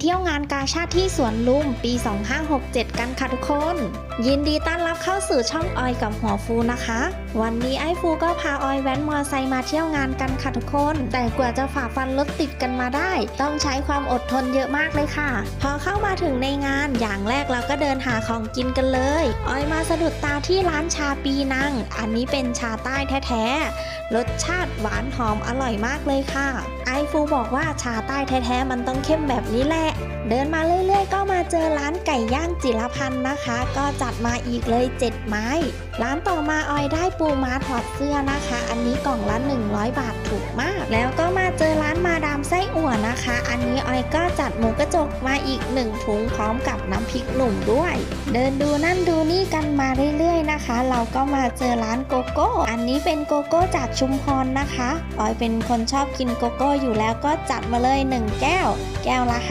เที่ยวงานกาชาติที่สวนลุมปี 2567 กันค่ะทุกคน ยินดีต้อนรับเข้าสู่ช่องออยกับหัวฟูนะคะ วันนี้ไอ้ฟูก็พาออยแว้นมอไซค์มาเที่ยวงานกันค่ะทุกคน แต่กว่าจะฝ่าฟันรถติดกันมาได้ ต้องใช้ความอดทนเยอะมากเลยค่ะ พอเข้ามาถึงในงานอย่างแรกเราก็เดินหาของกินกันเลยออยมาสะดุดตาที่ร้านชาปีนังอันนี้เป็นชาใต้แท้ๆรสชาติหวานหอมอร่อยมากเลยค่ะ ฟูบอกว่าชาใต้แท้ๆมันต้องเข้มแบบนี้แหละ เดินมาเรื่อยๆ ก็มาเจอร้านไก่ย่างจิรพันธ์นะคะ ก็จัดมาอีกเลย 7 ไม้ ร้านต่อมาออยได้ปูม้าถอดเสื้อนะคะ อันนี้กล่องละ 100 บาทถูกมาก แล้วก็มา ส้อั่วนะคะ อันนี้ออยก็จัดหมูกระจกมาอีกหนึ่งถุงพร้อมกับน้ำพริกหนุ่มด้วย เดินดูนั่นดูนี่กันมาเรื่อยๆนะคะ เราก็มาเจอร้านโกโก้ อันนี้เป็นโกโก้จากชุมพรนะคะออยเป็นคนชอบกินโกโก้อยู่แล้วก็จัดมาเลย 1 แก้ว แก้วละ